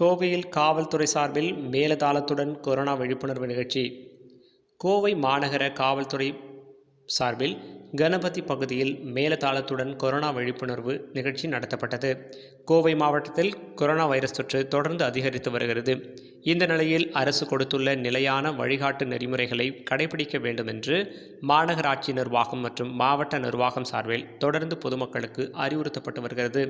கோவையில் காவல்துறை சார்பில் மேலதாளத்துடன் கொரோனா விழிப்புணர்வு நிகழ்ச்சி. கோவை மாநகர காவல்துறை சார்பில் கணபதி பகுதியில் மேலதாளத்துடன் கொரோனா விழிப்புணர்வு நிகழ்ச்சி நடத்தப்பட்டது. கோவை மாவட்டத்தில் கொரோனா வைரஸ் தொற்று தொடர்ந்து அதிகரித்து வருகிறது. இந்த நிலையில் அரசு கொடுத்துள்ள நிலையான வழிகாட்டு நெறிமுறைகளை கடைபிடிக்க வேண்டும் என்று மாநகராட்சி நிர்வாகம் மற்றும் மாவட்ட நிர்வாகம் சார்பில் தொடர்ந்து பொதுமக்களுக்கு அறிவுறுத்தப்பட்டு வருகிறது.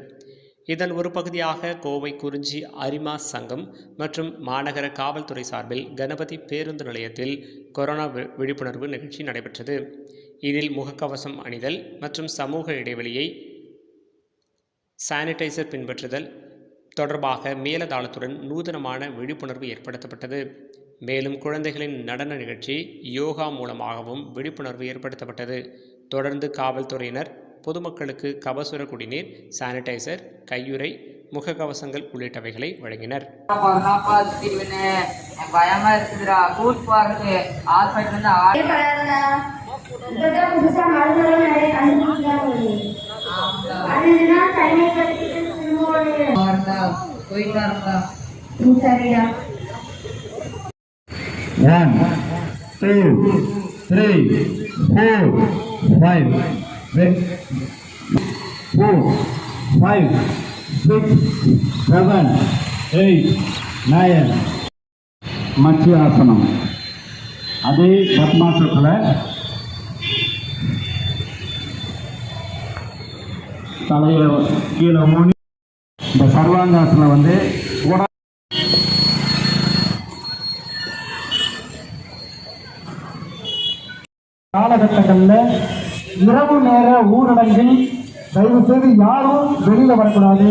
இதன் ஒரு பகுதியாக கோவை குறிஞ்சி அரிமா சங்கம் மற்றும் மாநகர காவல்துறை சார்பில் கணபதி பேருந்து நிலையத்தில் கொரோனா வி- விழிப்புணர்வு நிகழ்ச்சி நடைபெற்றது. இதில் முகக்கவசம் அணிதல் மற்றும் சமூக இடைவெளியை சானிடைசர் பின்பற்றுதல் தொடர்பாக மேலதாளத்துடன் நூதனமான விழிப்புணர்வு ஏற்படுத்தப்பட்டது. மேலும் குழந்தைகளின் நடன நிகழ்ச்சி யோகா மூலமாகவும் விழிப்புணர்வு ஏற்படுத்தப்பட்டது. தொடர்ந்து காவல்துறையினர் பொதுமக்களுக்கு கபசுர குடிநீர் சானிடைசர் கையுறை முகக்கவசங்கள் உள்ளிட்டவைகளை வழங்கினர் பயமா இருக்குதுடா கூட்டு போறதுக்கு ஹாஸ்பிட்டல் இருந்து ஆ- பயப்படாதடா. இப்பதான் புதுசா மருந்துகளும் போயிட்டு வரதா சரிடா six, four, five, six, seven, eight, nine. மத்திய ஆசனம் அதே பத்மாசத்தில் தலையை கீழே மூணு இந்த சர்வாங்காசனம் வந்து உட காலகட்டங்களில் இரவு நேர ஊரடங்கில் தயவு செய்து யாரும் வெளியில வரக்கூடாது.